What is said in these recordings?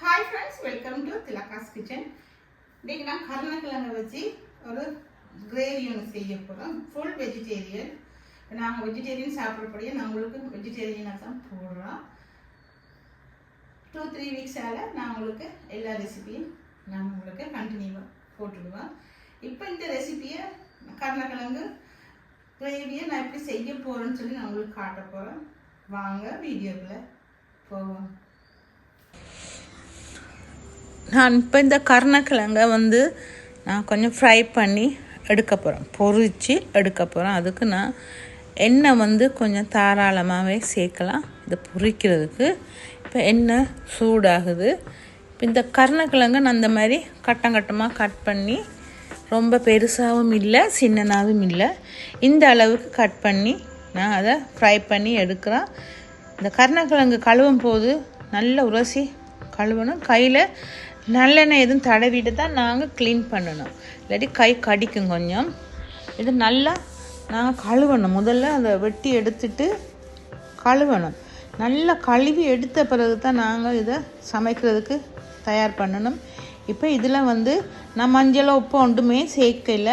Hi friends welcome to Thilaka's kitchen இன்றைக்கி நான் கருணக்கிழங்கு வச்சு ஒரு கிரேவி ஒன்று செய்ய போகிறோம் ஃபுல் வெஜிடேரியன் நாங்கள் வெஜிடேரியன் சாப்பிட்றபடியே நம்மளுக்கு வெஜிடேரியனாக தான் போடுறோம். டூ த்ரீ வீக்ஸால் நான் உங்களுக்கு எல்லா ரெசிபியும் நான் உங்களுக்கு கண்டினியூவாக போட்டுடுவேன். இப்போ இந்த ரெசிபியை கருணக்கிழங்கு கிரேவியை நான் எப்படி செய்ய போகிறேன்னு சொல்லி நான் உங்களுக்கு காட்ட போகிறேன் வாங்க வீடியோக்குள்ளே போவோம். நான் இப்போ இந்த கருணக்கிழங்க வந்து நான் கொஞ்சம் ஃப்ரை பண்ணி எடுக்க போகிறேன் பொரித்து எடுக்க போகிறேன் அதுக்கு நான் எண்ணெய் வந்து கொஞ்சம் தாராளமாகவே சேர்க்கலாம். இதை பொரிக்கிறதுக்கு இப்போ எண்ணெய் சூடாகுது. இப்போ இந்த கருணக்கிழங்கு நான் இந்த மாதிரி கட்டம் கட்டமாக கட் பண்ணி ரொம்ப பெருசாகவும் இல்லை சின்னனாகவும் இல்லை. இந்த அளவுக்கு கட் பண்ணி நான் அதை ஃப்ரை பண்ணி எடுக்கிறேன். இந்த கருணக்கிழங்கு கழுவும் போது நல்ல உரசி கழுவணும். கையில் நல்லெண்ணெய் எதுவும் தடவிட்டு தான் நாங்கள் க்ளீன் பண்ணணும். இல்லாட்டி கை கடிக்கும் கொஞ்சம். இது நல்லா நாங்கள் கழுவணும். முதல்ல அதை வெட்டி எடுத்துட்டு கழுவணும். நல்லா கழுவி எடுத்த பிறகு தான் நாங்கள் இதை சமைக்கிறதுக்கு தயார் பண்ணணும். இப்போ இதில் வந்து நான் மஞ்சளோ உப்பு ஒன்றுமே சேர்க்கல.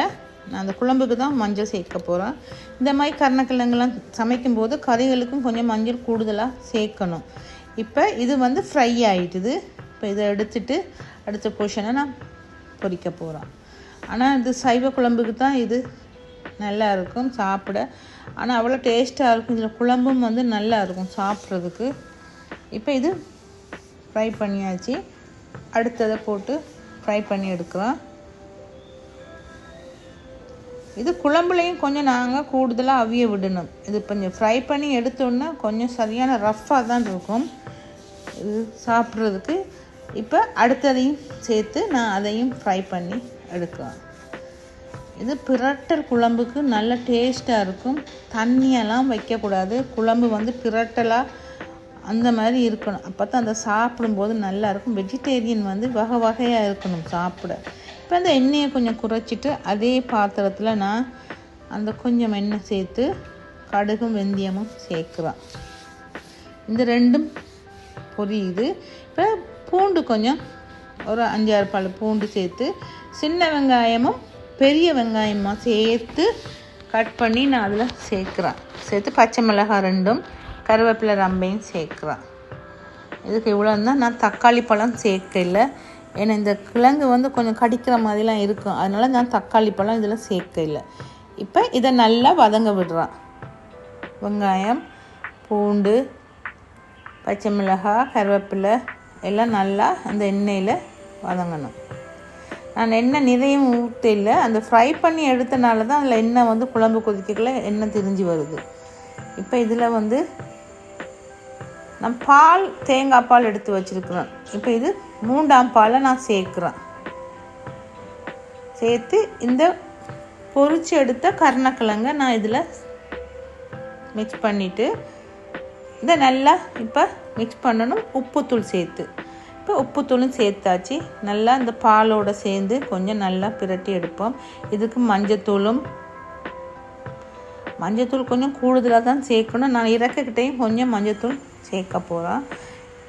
நான் அந்த குழம்புக்கு தான் மஞ்சள் சேர்க்க போகிறேன் இந்த மாதிரி கருணக்கிழங்குலாம் சமைக்கும்போது கறிகளுக்கும் கொஞ்சம் மஞ்சள் கூடுதலாக சேர்க்கணும். இப்போ இது வந்து ஃப்ரை ஆகிட்டுது இப்போ இதை எடுத்துட்டு அடுத்த போர்ஷனை நான் பொரிக்க போகிறோம் ஆனால் இது சைவ குழம்புக்கு தான் இது நல்லா இருக்கும் சாப்பிட. ஆனால் அவ்வளோ டேஸ்ட்டாக இருக்கும். இதில் குழம்பும் வந்து நல்லா இருக்கும் சாப்பிட்றதுக்கு. இப்போ இது ஃப்ரை பண்ணியாச்சு. அடுத்ததை போட்டு ஃப்ரை பண்ணி எடுக்கிறோம். இது குழம்புலையும் கொஞ்சம் நாங்கள் கூடுதலாக அவிய விடணும். இது கொஞ்சம் ஃப்ரை பண்ணி எடுத்தோன்னா கொஞ்சம் சரியான ரஃப்பாக தான் இருக்கும். இது சாப்பிட்றதுக்கு இப்போ அடுத்ததையும் சேர்த்து நான் அதையும் ஃப்ரை பண்ணி எடுக்கிறேன் இது பிரட்டல் குழம்புக்கு நல்ல டேஸ்ட்டாக இருக்கும். தண்ணியெல்லாம் வைக்கக்கூடாது. குழம்பு வந்து பிரட்டலாக அந்த மாதிரி இருக்கணும். அப்போ தான் அந்த சாப்பிடும்போது நல்லாயிருக்கும் வெஜிடேரியன் வந்து வகை வகையாக இருக்கணும் சாப்பிட. இப்போ அந்த எண்ணெயை கொஞ்சம் குறைச்சிட்டு அதே பாத்திரத்தில் நான் அந்த கொஞ்சம் எண்ணெய் சேர்த்து கடுகும் வெந்தயமும் சேர்க்குறேன் இந்த ரெண்டும் பொரியுது. இப்போ பூண்டு கொஞ்சம் ஒரு அஞ்சாறு பழ பூண்டு சேர்த்து சின்ன வெங்காயமும் பெரிய வெங்காயமாக சேர்த்து கட் பண்ணி நான் அதில் சேர்க்குறேன். சேர்த்து பச்சை மிளகாய் ரெண்டும் கருவேப்பிலை ரம்பையும் சேர்க்குறேன். இதுக்கு இவ்வளோ தான். நான் தக்காளி பழம் சேர்க்கல. ஏன்னா இந்த கிழங்கு வந்து கொஞ்சம் கடிக்கிற மாதிரிலாம் இருக்கும். அதனால் நான் தக்காளி பழம் இதில் சேர்க்கல. இப்போ இதை நல்லா வதங்க விடுறேன். வெங்காயம் பூண்டு பச்சை மிளகாய் கருவேப்பிலை எல்லாம் நல்லா அந்த எண்ணெயில் வதங்கணும். நான் எண்ணெய் நிறையும் ஊற்றல அந்த ஃப்ரை பண்ணி எடுத்தனால தான் அதில் எண்ணெய் வந்து குழம்பு கொதிக்கக்குள்ள எண்ணெய் திரிஞ்சு வருது. இப்போ இதில் வந்து நான் பால் தேங்காய் பால் எடுத்து வச்சுருக்குறேன். இப்போ இது மூன்றாம் பாலை நான் சேர்க்குறேன். சேர்த்து இந்த பொரிச்சு எடுத்த கருணக்கிழங்க நான் இதில் மிக்ஸ் பண்ணிவிட்டு இதை நல்லா இப்போ மிக்ஸ் பண்ணணும். உப்புத்தூள் சேர்த்து. இப்போ உப்புத்தூளும் சேர்த்தாச்சு. நல்லா இந்த பாலோடு சேர்ந்து கொஞ்சம் நல்லா பிரட்டி எடுப்போம். இதுக்கு மஞ்சத்தூளும். மஞ்சத்தூள் கொஞ்சம் கூடுதலாக தான் சேர்க்கணும். நான் இறக்கக்கிட்டேயும் கொஞ்சம் மஞ்சத்தூள் சேர்க்க போகிறேன்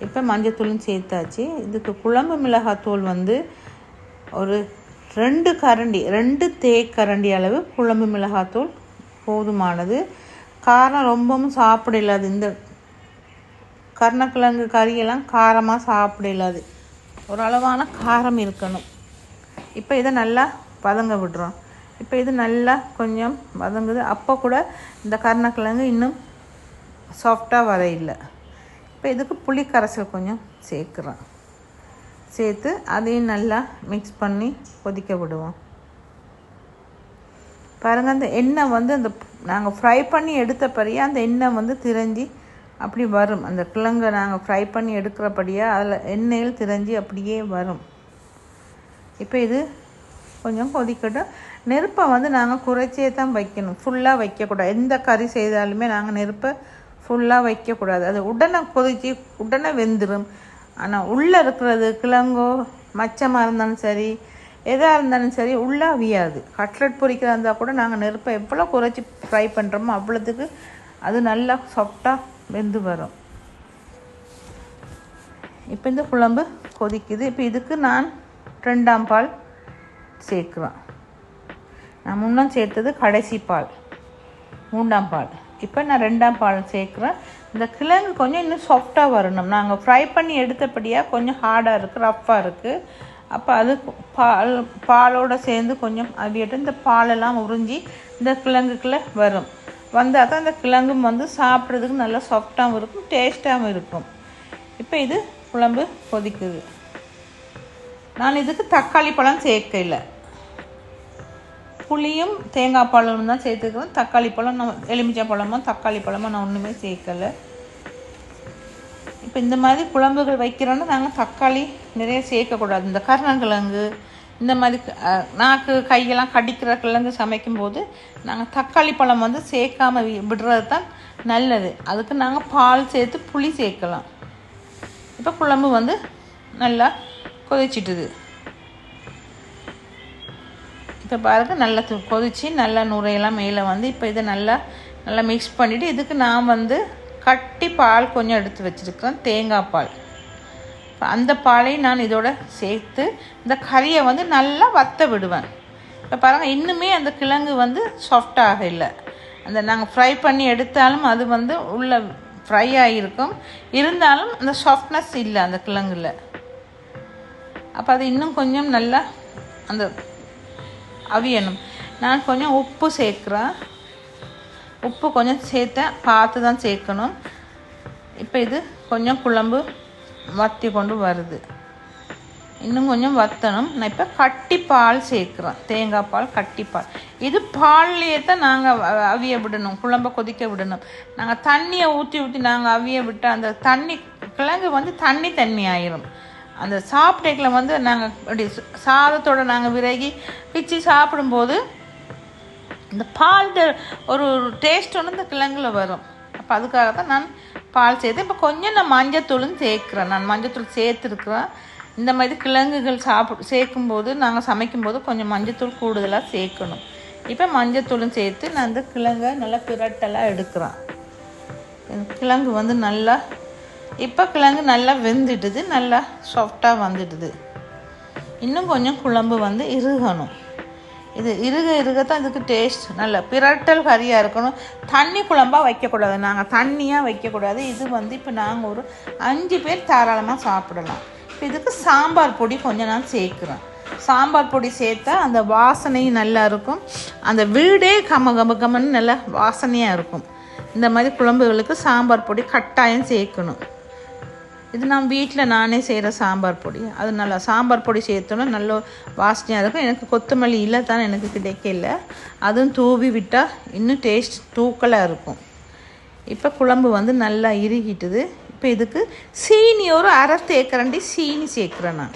இப்போ மஞ்சத்தூளும் சேர்த்தாச்சு. இதுக்கு குழம்பு மிளகாத்தூள் வந்து ஒரு ரெண்டு கரண்டி ரெண்டு தேக்கரண்டி அளவு குழம்பு மிளகாத்தூள் போதுமானது. காரம் ரொம்பவும் சாப்பிட இல்லாத இந்த கருணக்கிழங்கு கறியெல்லாம் காரமாக சாப்பிடலாது. ஓரளவான காரம் இருக்கணும். இப்போ இதை நல்லா வதங்க விடுறோம். இப்போ இது நல்லா கொஞ்சம் வதங்குது. அப்போ கூட இந்த கருணக்கிழங்கு இன்னும் சாஃப்டாக வரையில இப்போ இதுக்கு புளி கரைசல் கொஞ்சம் சேர்க்குறோம். சேர்த்து அதையும் நல்லா மிக்ஸ் பண்ணி கொதிக்க விடுவோம். பாருங்கள் அந்த எண்ணெய் வந்து அந்த நாங்கள் ஃப்ரை பண்ணி எடுத்த பிறகு அந்த எண்ணெய் வந்து திரஞ்சி அப்படி வரும். அந்த கிழங்கை நாங்கள் ஃப்ரை பண்ணி எடுக்கிறபடியாக அதில் எண்ணெயில் திரைஞ்சி அப்படியே வரும். இப்போ இது கொஞ்சம் கொதிக்கட்டும். நெருப்பை வந்து நாங்கள் குறைச்சே தான் வைக்கணும். ஃபுல்லாக வைக்கக்கூடாது. எந்த கறி செய்தாலுமே நாங்கள் நெருப்பை ஃபுல்லாக வைக்கக்கூடாது. அது உடனே கொதித்து உடனே வெந்துடும் ஆனால் உள்ளே இருக்கிறது கிழங்கோ மச்சமாக இருந்தாலும் சரி எதாக இருந்தாலும் சரி உள்ளே அவியாது. கட்லெட் பொரிக்கிறதா இருந்தால் கூட நாங்கள் நெருப்பை எவ்வளோ குறைச்சி ஃப்ரை பண்ணுறோமோ அவ்வளோத்துக்கு அது நல்லா சாஃப்டாக வெந்து வரும். இப்போ இந்த குழம்பு கொதிக்குது. இப்போ இதுக்கு நான் ரெண்டாம் பால் சேர்க்குறேன் நான் முன்னும் சேர்த்தது கடைசி பால் மூன்றாம் பால். இப்போ நான் ரெண்டாம் பால் சேர்க்குறேன். இந்த கிழங்கு கொஞ்சம் இன்னும் சாஃப்டாக வரணும். நாங்கள் ஃப்ரை பண்ணி எடுத்தபடியாக கொஞ்சம் ஹார்டாக இருக்குது ரஃப்பாக இருக்குது அப்போ அது பால் பாலோடு சேர்ந்து கொஞ்சம் அவியட்டு இந்த பாலெல்லாம் உறிஞ்சி இந்த கிழங்குக்குள்ளே வரும். வந்தால் தான் அந்த கிழங்கும் வந்து சாப்பிட்றதுக்கு நல்லா சாஃப்டாகவும் இருக்கும் டேஸ்ட்டாகவும் இருக்கும். இப்போ இது குழம்பு கொதிக்குது. நான் இதுக்கு தக்காளி பழம் சேர்க்கல. புளியும் தேங்காய் பழமும் தான் சேர்த்துக்கிறேன் தக்காளி பழம் நம்ம எலுமிச்சை பழமோ தக்காளி பழமோ நான் ஒன்றுமே சேர்க்கலை. இப்போ இந்த மாதிரி குழம்புகள் வைக்கிறோன்னா நாங்கள் தக்காளி நிறைய சேர்க்கக்கூடாது. இந்த கருணக்கிழங்கு இந்த மாதிரி நாக்கு கையெல்லாம் கடிக்கிற சமைக்கும்போது நாங்கள் தக்காளி பழம் வந்து சேர்க்காம விடுறது தான் நல்லது. அதுக்கு நாங்கள் பால் சேர்த்து புளி சேர்க்கலாம். இப்போ குழம்பு வந்து நல்லா கொதிச்சிட்டுது. இப்போ பாருங்க நல்லா கொதித்து கொதிச்சு நல்லா நுரையெல்லாம் மேலே வந்து இப்போ இதை நல்லா நல்லா மிக்ஸ் பண்ணிவிட்டு இதுக்கு நான் வந்து கட்டி பால் கொஞ்சம் எடுத்து வச்சுருக்கேன் தேங்காய் பால். அந்த பாலை நான் இதோட சேர்த்து இந்த கறியை வந்து நல்லா வத்த விடுவேன். இப்போ பாருங்கள் இன்னுமே அந்த கிழங்கு வந்து சாஃப்டாக இல்லை. அந்த நாங்கள் ஃப்ரை பண்ணி எடுத்தாலும் அது வந்து உள்ள ஃப்ரை ஆகியிருக்கும் இருந்தாலும் அந்த சாஃப்ட்னஸ் இல்லை அந்த கிழங்குல. அப்போ அது இன்னும் கொஞ்சம் நல்லா அந்த அவியணும். நான் கொஞ்சம் உப்பு சேர்க்குறேன். உப்பு கொஞ்சம் சேர்த்தேன் பார்த்து தான் சேர்க்கணும். இப்போ இது கொஞ்சம் குழம்பு வத்தி கொண்டு வருது. இன்னும் கொஞ்சம் வத்தணும். நான் இப்போ கட்டி பால் சேர்க்குறேன் தேங்காய் பால் கட்டி பால் இது பால்லையே தான் நாங்கள் அவிய விடணும். குழம்ப கொதிக்க விடணும். நாங்கள் தண்ணியை ஊற்றி ஊற்றி நாங்கள் அவிய விட்டால் அந்த தண்ணி கிழங்கு வந்து தண்ணி தண்ணி ஆயிரும். அந்த சாப்பிடைக்கில் வந்து நாங்கள் அப்படி சாதத்தோட நாங்கள் விறகி பிச்சு சாப்பிடும்போது இந்த பால் ஒரு டேஸ்ட் ஒன்று இந்த கிழங்குல வரும். அப்போ அதுக்காக தான் நான் பால் சேர்த்து இப்போ கொஞ்சம் நான் மஞ்சத்தூளும் சேர்க்குறேன். நான் மஞ்சத்தூள் சேர்த்துருக்குறேன். இந்த மாதிரி கிழங்குகள் சாப்பிடு சேர்க்கும்போது நாங்கள் சமைக்கும்போது கொஞ்சம் மஞ்சத்தூள் கூடுதலாக சேர்க்கணும். இப்போ மஞ்சத்தூளும் சேர்த்து நான் இந்த கிழங்கை நல்லா பிரட்டெல்லாம் எடுக்கிறேன். கிழங்கு வந்து நல்லா இப்போ கிழங்கு நல்லா வெந்துடுது நல்லா சாஃப்டாக வந்துடுது. இன்னும் கொஞ்சம் குழம்பு வந்து இறுகணும். இது இறுக தான் இதுக்கு டேஸ்ட் நல்ல பிரட்டல் கறியாக இருக்கணும். தண்ணி குழம்பாக வைக்கக்கூடாது. நாங்கள் தண்ணியாக வைக்கக்கூடாது. இது வந்து இப்போ நாங்கள் ஒரு அஞ்சு பேர் தாராளமாக சாப்பிடலாம். இப்போ இதுக்கு சாம்பார் பொடி கொஞ்சம் நான் சேர்க்குறேன் சாம்பார் பொடி சேர்த்தா அந்த வாசனையும் நல்லா இருக்கும். அந்த வீடே கம கம கமன்னு நல்லா வாசனையாக இருக்கும். இந்த மாதிரி குழம்புகளுக்கு சாம்பார் பொடி கட்டாயம் சேர்க்கணும். இது நான் வீட்டில் நானே செய்கிற சாம்பார் பொடி. அது நல்லா சாம்பார் பொடி சேர்த்தோன்னா நல்ல வாசனையாக இருக்கும். எனக்கு கொத்தமல்லி இல்லை தான் எனக்கு கிடைக்கல. அதுவும் தூவி விட்டால் இன்னும் டேஸ்ட் தூக்கலாக இருக்கும். இப்போ குழம்பு வந்து நல்லா இறுகிட்டுது. இப்போ இதுக்கு சீனி ஒரு அரை தேக்கரண்டி சீனி சேர்க்குறேன் நான்.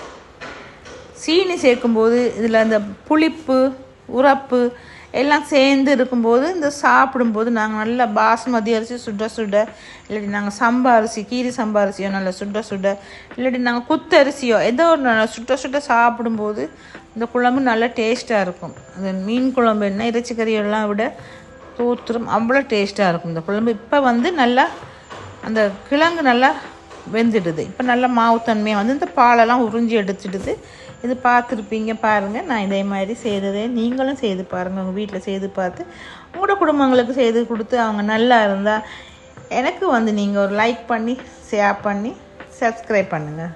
சீனி சேர்க்கும்போது இதில் அந்த புளிப்பு உரப்பு எல்லாம் சேர்ந்து இருக்கும்போது இந்த சாப்பிடும்போது நாங்கள் நல்லா பாஸ்மதி அரிசி சுட சுட இல்லாட்டி நாங்கள் சம்பா அரிசி கீரி சம்பா அரிசியோ நல்லா சுட சுட இல்லாட்டி நாங்கள் குத்தரிசியோ ஏதோ ஒரு நல்லா சுட சுட சாப்பிடும்போது இந்த குழம்பு நல்லா டேஸ்ட்டாக இருக்கும். அந்த மீன் குழம்பு என்ன இறைச்சிக்கறியெல்லாம் விட தூத்துரும் அவ்வளோ டேஸ்ட்டாக இருக்கும். இந்த குழம்பு இப்போ வந்து நல்லா அந்த கிழங்கு நல்லா வெந்துடுது. இப்போ நல்லா மாவு தன்மையாக வந்து இந்த பாலெல்லாம் உறிஞ்சி எடுத்துடுது. இது பார்த்துருப்பீங்க பாருங்கள் நான் இதே மாதிரி செய்ததே நீங்களும் செய்து பாருங்கள் உங்கள் வீட்டில் செய்து பார்த்து உங்களோட குடும்பங்களுக்கு செய்து கொடுத்து அவங்க நல்லா இருந்தால் எனக்கு வந்து நீங்கள் ஒரு லைக் பண்ணி ஷேர் பண்ணி சப்ஸ்கிரைப் பண்ணுங்கள்